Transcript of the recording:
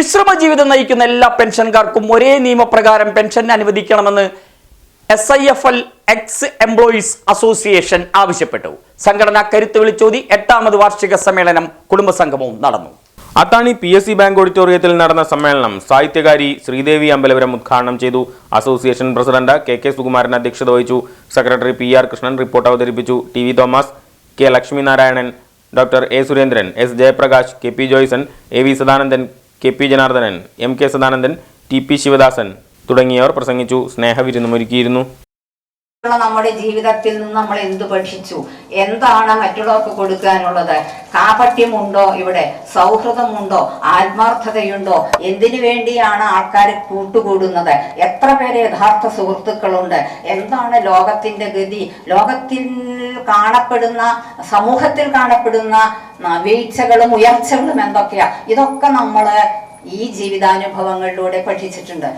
വിശ്രമ ജീവിതം നയിക്കുന്ന എല്ലാ പെൻഷൻകാർക്കും ഒരേ നിയമപ്രകാരം പെൻഷൻ അനുവദിക്കണമെന്ന് S I F L ex employees association ആവശ്യപ്പെട്ടു. സംഘടന കരുത്ത് വിളിച്ചോതി എട്ടാമത് വാർഷിക സമ്മേളനം കുടുംബസംഗമവും നടന്നു. Athani P S C bank ഓഡിറ്റോറിയത്തിൽ നടന്ന സമ്മേളനം സാഹിത്യകാരി ശ്രീദേവി അമ്പലപുരം ഉദ്ഘാടനം ചെയ്തു. Association president K K Sukumaran അധ്യക്ഷത വഹിച്ചു. Secretary P R Krishnan report അവതരിപ്പിച്ചു. T V Thomas K Lakshminarayanan doctor A Surendran S Jayaprakash K P Joyson A V Sadanandan K P Janardhanan M K Sadanandan T P Sivadasan തുടങ്ങിയവർ പ്രസംഗിച്ചു. സ്നേഹവിരുന്നുമൊരുക്കിയിരുന്നു. നമ്മുടെ ജീവിതത്തിൽ നിന്ന് നമ്മൾ എന്ത് പഠിച്ചു? എന്താണ് മറ്റുള്ളവർക്ക് കൊടുക്കാനുള്ളത്? കാപട്യമുണ്ടോ ഇവിടെ? സൗഹൃദമുണ്ടോ? ആത്മാർത്ഥതയുണ്ടോ? എന്തിനു വേണ്ടിയാണ് ആൾക്കാർ കൂട്ടുകൂടുന്നത്? എത്ര പേര് യഥാർത്ഥ സുഹൃത്തുക്കളുണ്ട്? എന്താണ് ലോകത്തിന്റെ ഗതി? ലോകത്തിൽ കാണപ്പെടുന്ന സമൂഹത്തിൽ കാണപ്പെടുന്ന വീഴ്ചകളും ഉയർച്ചകളും എന്തൊക്കെയാ? ഇതൊക്കെ നമ്മൾ ഈ ജീവിതാനുഭവങ്ങളിലൂടെ പഠിച്ചിട്ടുണ്ട്.